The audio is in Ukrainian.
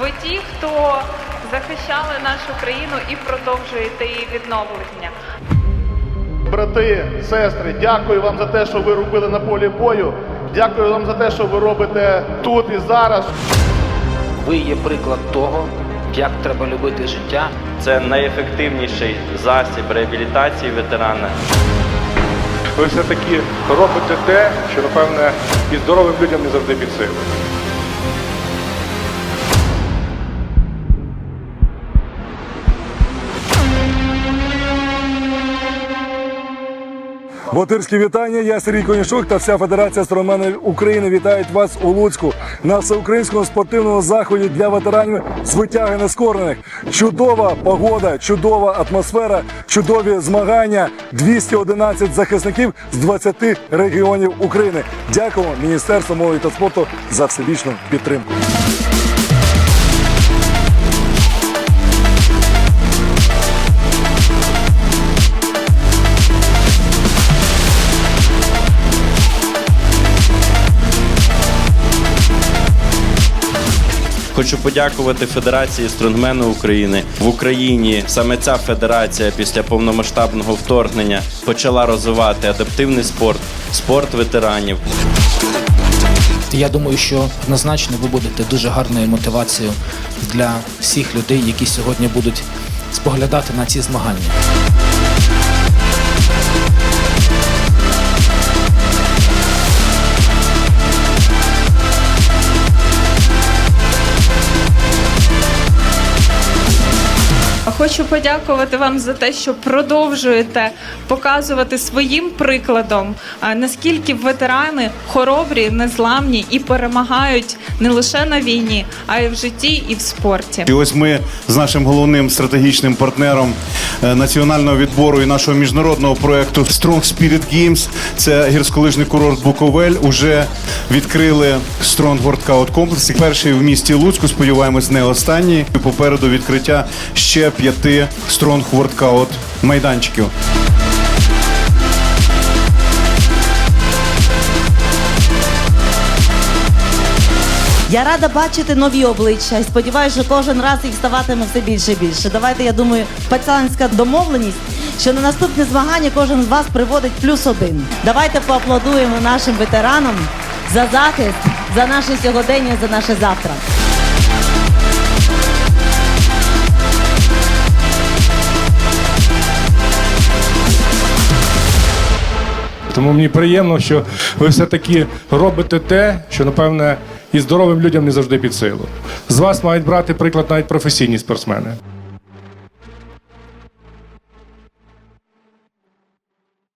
Ви ті, хто захищали нашу країну і продовжуєте її відновлення. Брати, сестри, дякую вам за те, що ви робили на полі бою. Дякую вам за те, що ви робите тут і зараз. Ви є приклад того, як треба любити життя. Це найефективніший засіб реабілітації ветерана. ви все-таки робите те, що, напевне, і здоровим людям не завжди під силу. Ботирські вітання. Я Сергій Конішук та вся Федерація стронгменів України вітають вас у Луцьку на всеукраїнському спортивному заході для ветеранів з витяги нескорених. Чудова погода, чудова атмосфера, чудові змагання. 211 захисників з 20 регіонів України. Дякуємо Міністерству молоді та спорту за всебічну підтримку. Хочу подякувати Федерації стронгмену України в Україні. Саме ця федерація після повномасштабного вторгнення почала розвивати адаптивний спорт, спорт ветеранів. Я думаю, що однозначно ви будете дуже гарною мотивацією для всіх людей, які сьогодні будуть споглядати на ці змагання. Хочу подякувати вам за те, що продовжуєте показувати своїм прикладом, наскільки ветерани хоробрі, незламні і перемагають не лише на війні, а й в житті і в спорті. І ось ми з нашим головним стратегічним партнером е, національного відбору і нашого міжнародного проекту Strong Spirit Games, це гірськолижний курорт Буковель, уже відкрили Strong Workout комплекс. Перший в місті Луцьку, сподіваємось, не останній. Попереду відкриття ще п'яти Strong Workout майданчиків. Я рада бачити нові обличчя і сподіваюся, що кожен раз їх ставатиме все більше і більше. Давайте, я думаю, пацанська домовленість, що на наступне змагання кожен з вас приводить плюс один. Давайте поаплодуємо нашим ветеранам за захист, за наше сьогодення, за наше завтра. Тому мені приємно, що ви все-таки робите те, що, напевне, і здоровим людям не завжди під силу. З вас мають брати приклад навіть професійні спортсмени.